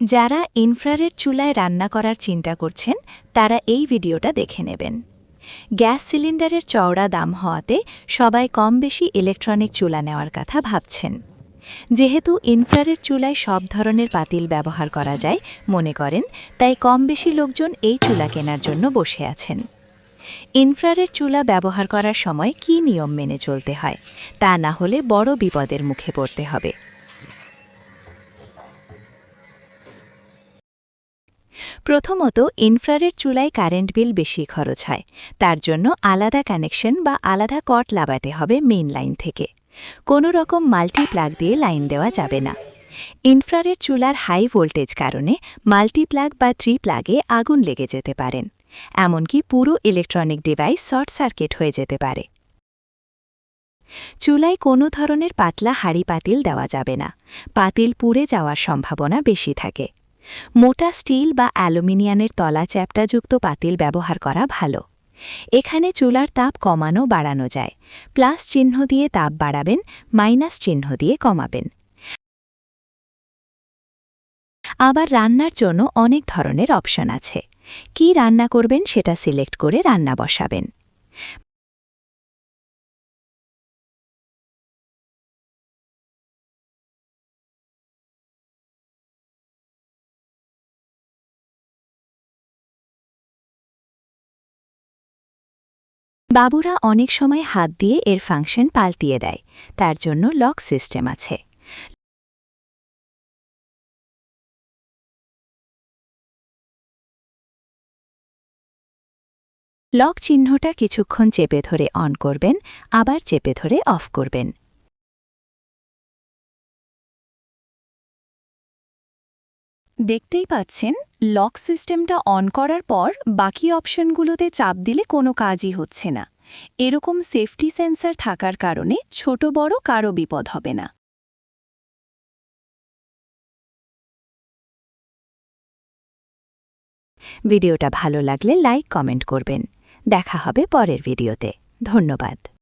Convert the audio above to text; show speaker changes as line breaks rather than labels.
যারা ইনফ্রারেড চুলায় রান্না করার চিন্তা করছেন, তারা এই ভিডিওটা দেখে নেবেন। গ্যাস সিলিন্ডারের চওড়া দাম হওয়াতে সবাই কম বেশি ইলেকট্রনিক চুলা নেওয়ার কথা ভাবছেন। যেহেতু ইনফ্রারেড চুলায় সব ধরনের পাতিল ব্যবহার করা যায়, মনে করেন, তাই কম বেশি লোকজন এই চুলা কেনার জন্য বসে আছেন। ইনফ্রারেড চুলা ব্যবহার করার সময় কী নিয়ম মেনে চলতে হয়, তা না হলে বড় বিপদের মুখে পড়তে হবে। প্রথমত ইনফ্রারেড চুলায় কারেন্ট বিল বেশি খরচ হয়। তার জন্য আলাদা কানেকশন বা আলাদা কট লাগাতে হবে মেইন লাইন থেকে। কোনো রকম মাল্টি প্লাগ দিয়ে লাইন দেওয়া যাবে না। ইনফ্রারেড চুলার হাই ভোল্টেজ কারণে মাল্টি প্লাগ বা থ্রি প্লাগে আগুন লেগে যেতে পারেন। এমনকি পুরো ইলেকট্রনিক ডিভাইস শর্ট সার্কিট হয়ে যেতে পারে। চুলায় কোনো ধরনের পাতলা হাড়ি পাতিল দেওয়া যাবে না। পাতিল পুড়ে যাওয়ার সম্ভাবনা বেশি থাকে। মোটা স্টিল বা অ্যালুমিনিয়ামের তলা চ্যাপটাযুক্ত পাতিল ব্যবহার করা ভালো। এখানে চুলার তাপ কমানো বাড়ানো যায়। প্লাস চিহ্ন দিয়ে তাপ বাড়াবেন, মাইনাস চিহ্ন দিয়ে কমাবেন। আবার রান্নার জন্য অনেক ধরনের অপশন আছে। কি রান্না করবেন সেটা সিলেক্ট করে রান্না বসাবেন। বাবুরা অনেক সময় হাত দিয়ে এর ফাংশন পাল্টিয়ে দেয়। তার জন্য লক সিস্টেম আছে। লক চিহ্নটা কিছুক্ষণ চেপে ধরে অন করবেন, আবার চেপে ধরে অফ করবেন।
দেখতেই পাচ্ছেন লক সিস্টেমটা অন করার পর বাকি অপশনগুলোতে চাপ দিলে কোনো কাজই হচ্ছে না। এরকম সেফটি সেন্সর থাকার কারণে ছোট বড় কারও বিপদ হবে না।
ভিডিওটা ভালো লাগলে লাইক কমেন্ট করবেন। দেখা হবে পরের ভিডিওতে। ধন্যবাদ।